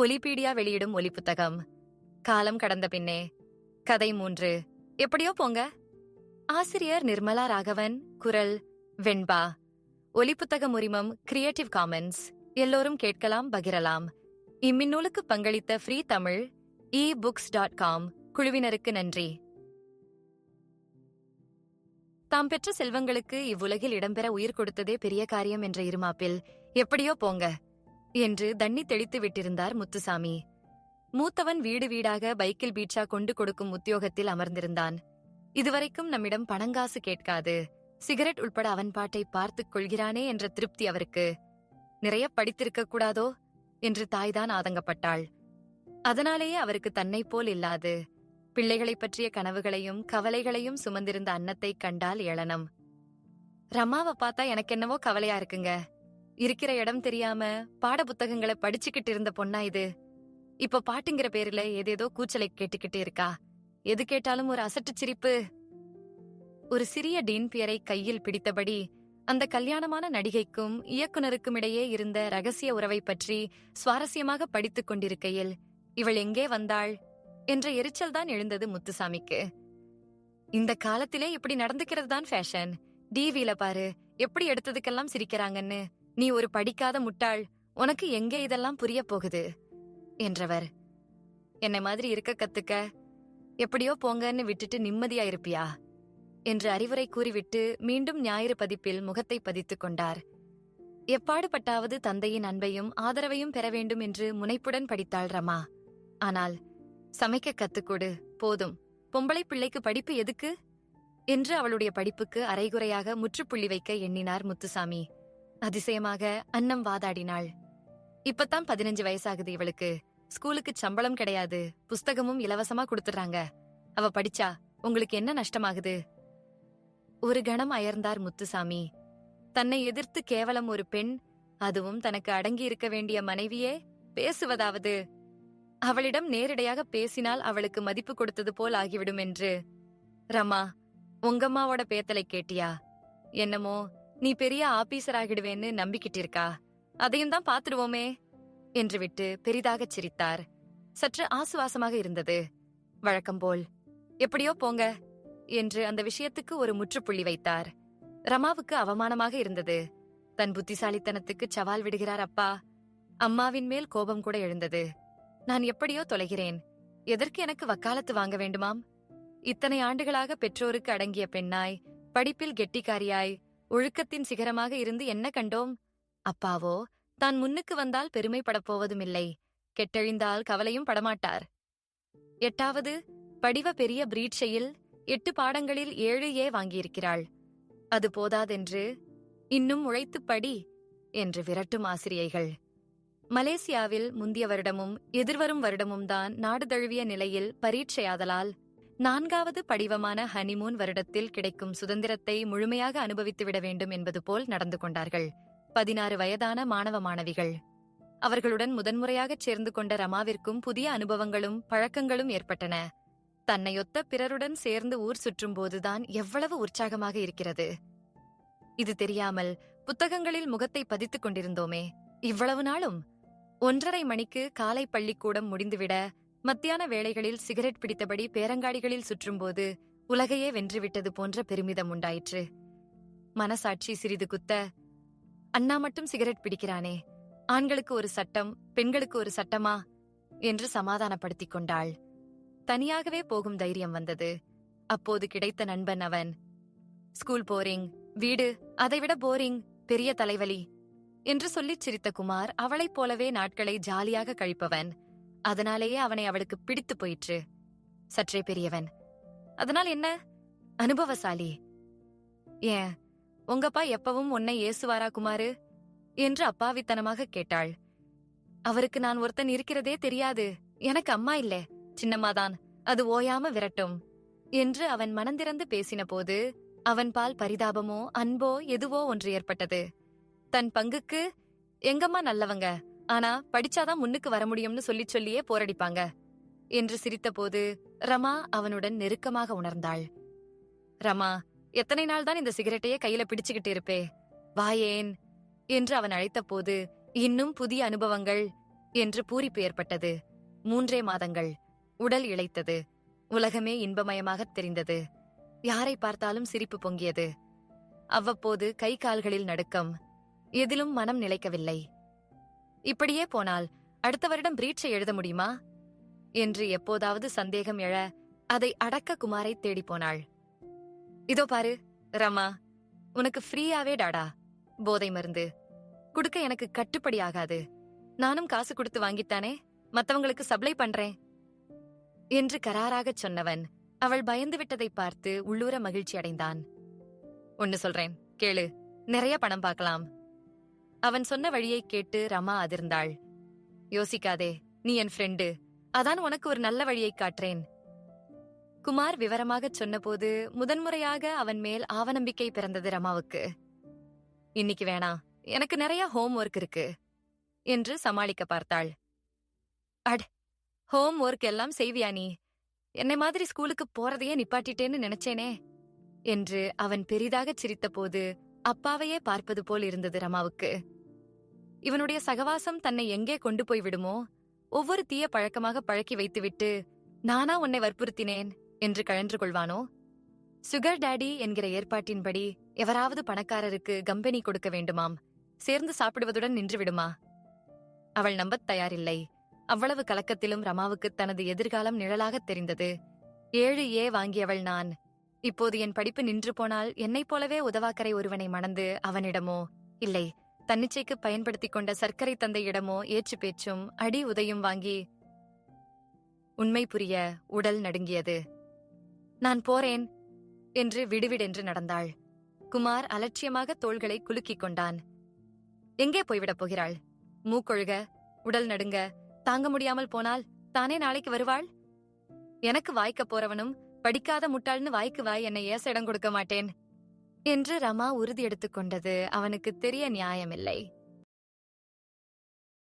ஒலிபீடியா வெளியிடும் ஒலி புத்தகம் காலம் கடந்த பின்னே கதை மூன்று. எப்படியோ போங்க. ஆசிரியர் நிர்மலா ராகவன் குரல் வெண்பா. ஒலிப்புத்தகம் உரிமம் கிரியேட்டிவ் காமன்ஸ் எல்லோரும் கேட்கலாம் பகிரலாம். இம்மின்னூலுக்கு பங்களித்த free Tamil E books dot com குழுவினருக்கு நன்றி. தாம் பெற்ற செல்வங்களுக்கு இவ்வுலகில் இடம்பெற உயிர் கொடுத்ததே பெரிய காரியம் என்ற இருமாப்பில். எப்படியோ போங்க. என்று தண்ணி தெளித்து விட்டிருந்தார் முத்துசாமி. மூத்தவன் வீடு வீடாக பைக்கில் பீட்சா கொண்டு கொடுக்கும் உத்தியோகத்தில் அமர்ந்திருந்தான். இதுவரைக்கும் நம்மிடம் பணங்காசு கேட்காது. சிகரெட் உள்பட அவன் பாட்டை பார்த்துக் கொள்கிறானே என்ற திருப்தி அவருக்கு. நிறைய படித்திருக்க கூடாதோ? என்று தாய்தான் ஆதங்கப்பட்டாள். அதனாலேயே அவருக்கு தன்னைப் போல் இல்லாது. பிள்ளைகளைப் பற்றிய கனவுகளையும் கவலைகளையும் சுமந்திருந்த அன்னத்தை கண்டால் ஏளனம். ரமாவை பார்த்தா எனக்கு என்னவோ கவலையா இருக்குங்க. இருக்கிற இடம் தெரியாம பாட புத்தகங்களை படிச்சுக்கிட்டு இருந்த பொண்ணா இது. இப்ப பாட்டுங்கிற பேர்ல ஏதேதோ கூச்சலை கேட்டுக்கிட்டு இருக்கா. எது கேட்டாலும் ஒரு அசட்டு சிரிப்பு. ஒரு சிறிய டீன் பியரை கையில் பிடித்தபடி அந்த கல்யாணமான நடிகைக்கும் இயக்குனருக்கும் இடையே இருந்த ரகசிய உறவை பற்றி சுவாரஸ்யமாக படித்துக் கொண்டிருக்கையில் இவள் எங்கே வந்தாள்? என்ற எரிச்சல் தான் எழுந்தது முத்துசாமிக்கு. இந்த காலத்திலே இப்படி நடந்துக்கிறது தான் ஃபேஷன். டிவியில பாரு எப்படி எடுத்ததுக்கெல்லாம் சிரிக்கிறாங்கன்னு. நீ ஒரு படிக்காத முட்டாள். உனக்கு எங்கே இதெல்லாம் புரிய போகுது? என்றவர். என்னை மாதிரி இருக்க கத்துக்க. எப்படியோ போங்கன்னு விட்டுட்டு நிம்மதியா இருப்பியா? என்று அறிவுரை கூறிவிட்டு மீண்டும் ஞாயிறு பதிப்பில் முகத்தை பதித்துக் கொண்டார். எப்பாடுபட்டாவது தந்தையின் அன்பையும் ஆதரவையும் பெற வேண்டும் என்று முனைப்புடன் படித்தாள் ரமா. ஆனால் சமைக்க கத்துக்கொடு போதும். பொம்பளை பிள்ளைக்கு படிப்பு எதுக்கு? என்று அவளுடைய படிப்புக்கு அரைகுறையாக முற்றுப்புள்ளி வைக்க எண்ணினார் முத்துசாமி. அதிசயமாக அன்னம் வாதாடினாள். இப்பதான் பதினஞ்சு வயசாகுது இவளுக்கு. ஸ்கூலுக்கு சம்பளம் கிடையாது. புஸ்தகமும் இலவசமா கொடுத்துறாங்க. அவ படிச்சா உங்களுக்கு என்ன நஷ்டமாகுது? ஒரு கணம் அயர்ந்தார் முத்துசாமி. தன்னை எதிர்த்து கேவலம் ஒரு பெண் அதுவும் தனக்கு அடங்கி இருக்க வேண்டிய மனைவியே பேசுவதாவது. அவளிடம் நேரடியாக பேசினால் அவளுக்கு மதிப்பு கொடுத்தது போல் ஆகிவிடும் என்று. ரமா உங்கம்மாவோட பேத்தலை கேட்டியா? என்னமோ நீ பெரிய ஆபீசர் ஆகிடுவேன்னு நம்பிக்கிட்டு இருக்கா அதையும் தான் பாத்துடுவோமே என்று விட்டு பெரிதாகச் சிரித்தார். சற்று ஆசுவாசமாக இருந்தது. வழக்கம் போல் எப்படியோ போங்க என்று அந்த விஷயத்துக்கு ஒரு முற்றுப்புள்ளி வைத்தார். ரமாவுக்கு அவமானமாக இருந்தது. தன் புத்திசாலித்தனத்துக்கு சவால் விடுகிறார் அப்பா. அம்மாவின் மேல் கோபம் கூட எழுந்தது. நான் எப்படியோ தொலைகிறேன். எதற்கு எனக்கு வக்காலத்து வாங்க வேண்டுமாம்? இத்தனை ஆண்டுகளாக பெற்றோருக்கு அடங்கிய பெண்ணாய் படிப்பில் கெட்டிக்காரியாய் ஒழுக்கத்தின் சிகரமாக இருந்து என்ன கண்டோம்? அப்பாவோ தான் முன்னுக்கு வந்தால் பெருமைப்படப் போவதுமில்லை. கெட்டழிந்தால் கவலையும் படமாட்டார். எட்டாவது படிவ பெரிய பிரீட்சையில் எட்டு பாடங்களில் ஏழு ஏ வாங்கியிருக்கிறாள். அது போதாதென்று இன்னும் உழைத்துப் படி என்று விரட்டும் ஆசிரியைகள். மலேசியாவில் முந்திய வருடமும் எதிர்வரும் வருடமும் தான் நாடு தழுவிய நிலையில் பரீட்சையாதலால் நான்காவது படிவமான ஹனிமூன் வருடத்தில் கிடைக்கும் சுதந்திரத்தை முழுமையாக அனுபவித்துவிட வேண்டும் என்பது போல் நடந்து கொண்டார்கள். பதினாறு வயதான மாணவ மாணவிகள். அவர்களுடன் முதன்முறையாகச் சேர்ந்து கொண்ட ரமாவிற்கும் புதிய அனுபவங்களும் பழக்கங்களும் ஏற்பட்டன. தன்னையொத்த பிறருடன் சேர்ந்து ஊர் சுற்றும் போதுதான் எவ்வளவு உற்சாகமாக இருக்கிறது. இது தெரியாமல் புத்தகங்களில் முகத்தை பதித்துக் கொண்டிருந்தோமே. இவ்வளவு நாளும்? ஒன்றரை மணிக்கு காலை பள்ளிக்கூடம் முடிந்துவிட மத்தியான வேளைகளில் சிகரெட் பிடித்தபடி பேரங்காடிகளில் சுற்றும்போது உலகையே வென்றுவிட்டது போன்ற பெருமிதம் உண்டாயிற்று. மனசாட்சி சிறிது குத்த அண்ணா மட்டும் சிகரெட் பிடிக்கிறானே ஆண்களுக்கு ஒரு சட்டம் பெண்களுக்கு ஒரு சட்டமா? என்று சமாதானப்படுத்திக் கொண்டாள். தனியாகவே போகும் தைரியம் வந்தது. அப்போது கிடைத்த நண்பன் அவன் ஸ்கூல் போரிங் வீடு அதைவிட போரிங் பெரிய தலைவலி என்று சொல்லிச் சிரித்த குமார் அவளைப் போலவே நாட்களை ஜாலியாக கழிப்பவன். அதனாலேயே அவனை அவளுக்கு பிடித்து போயிற்று. சற்றே பெரியவன். அதனால் என்ன? அனுபவசாலி. ஏன்? உங்கப்பா எப்பவும் உன்னை ஏசுவாரா குமாரு? என்று அப்பாவித்தனமாக கேட்டாள். அவருக்கு நான் ஒருத்தன் இருக்கிறதே தெரியாது. எனக்கு அம்மா இல்ல. சின்னம்மாதான். அது ஓயாம விரட்டும். என்று அவன் மனந்திறந்து பேசின போது அவன் பால் பரிதாபமோ அன்போ எதுவோ ஒன்று ஏற்பட்டது. தன் பங்குக்கு எங்கம்மா நல்லவங்க? ஆனா படிச்சாதான் முன்னுக்கு வர முடியும்னு சொல்லிச் சொல்லியே போரடிப்பாங்க. என்று சிரித்தபோது ரமா அவனுடன் நெருக்கமாக உணர்ந்தாள். ரமா எத்தனை நாள் தான் இந்த சிகரெட்டையே கையில பிடிச்சுக்கிட்டு இருப்பே? வாயேன் என்று அவன் அழைத்தபோது இன்னும் புதிய அனுபவங்கள் என்று பூரிப்பு ஏற்பட்டது. மூன்றே மாதங்கள் உடல் இளைத்தது உலகமே இன்பமயமாகத் தெரிந்தது. யாரை பார்த்தாலும் சிரிப்பு பொங்கியது. அவ்வப்போது கை கால்களில் நடுக்கம் எதிலும் மனம் நிலைக்கவில்லை. இப்படியே போனால் அடுத்த வருடம் பிரீட்சை எழுத முடியுமா? என்று எப்போதாவது சந்தேகம் எழ அதை அடக்க குமாரை தேடிப் போனாள். இதோ பாரு ரமா உனக்கு ஃப்ரீயாவே டாடா போதை மருந்து. குடுக்க எனக்கு கட்டுப்படி ஆகாது. நானும் காசு கொடுத்து வாங்கித்தானே மத்தவங்களுக்கு சப்ளை பண்றேன். என்று கராராகச் சொன்னவன் அவள் பயந்து விட்டதை பார்த்து உள்ளூர மகிழ்ச்சி அடைந்தான். ஒன்னு சொல்றேன் கேளு நிறைய பணம் பார்க்கலாம். அவன் சொன்ன வழியை கேட்டு ரமா அதிர்ந்தாள். யோசிக்காதே நீ என் ஃப்ரெண்டு அதான் உனக்கு ஒரு நல்ல வழியை காட்டுறேன் குமார் விவரமாகச் சொன்னபோது முதன்முறையாக அவன் மேல் ஆவநம்பிக்கை பிறந்தது ரமாவுக்கு. இன்னைக்கு வேணாம் எனக்கு நிறைய ஹோம் ஒர்க் இருக்கு என்று சமாளிக்க பார்த்தாள். அட் ஹோம் ஒர்க் எல்லாம் செய்வியா நீ? என்னை மாதிரி ஸ்கூலுக்கு போறதையே நிப்பாட்டிட்டேன்னு நினைச்சேனே என்று அவன் பெரிதாகச் சிரித்தபோது அப்பாவையே பார்ப்பது போல் இருந்தது ரமாவுக்கு. இவனுடைய சகவாசம் தன்னை எங்கே கொண்டு போய் விடுமோ ஒவ்வொரு தீய பழக்கமாக பழக்கி வைத்துவிட்டு நானா உன்னை வற்புறுத்தினேன் என்று கழன்று கொள்வானோ? சுகர் டாடி என்கிற ஏற்பாட்டின்படி எவராவது பணக்காரருக்கு கம்பெனி கொடுக்க வேண்டுமாம். சேர்ந்து சாப்பிடுவதுடன் நின்று விடுமா? அவள் நம்பத் தயாரில்லை. அவ்வளவு கலக்கத்திலும் ரமாவுக்கு தனது எதிர்காலம் நிழலாகத் தெரிந்தது. ஏழு ஏ வாங்கியவள் நான். இப்போது என் படிப்பு நின்று போனால் என்னைப் போலவே உதவாக்கரை ஒருவனை மணந்து அவனிடமோ? இல்லை. தன்னிச்சைக்கு பயன்படுத்திக் கொண்ட சர்க்கரை தந்தையிடமோ ஏச்சு பேச்சும் அடி உதையும் வாங்கி உண்மை புரிய உடல் நடுங்கியது. நான் போறேன் என்று விடுவிடென்று நடந்தாள். குமார் அலட்சியமாக தோள்களை குலுக்கிக் கொண்டான். எங்கே போய்விடப் போகிறாள்? மூக்கொழுக உடல் நடுங்க தாங்க முடியாமல் போனால் தானே நாளைக்கு வருவாள்? எனக்கு வாய்க்கப் போறவனும் படிக்காத முட்டாள்னு வாய்க்கு வாய் என்னை ஏச இடம் கொடுக்க மாட்டேன். என்று ரமா உறுதி எடுத்துக் கொண்டது அவனுக்கு தெரிய நியாயமில்லை.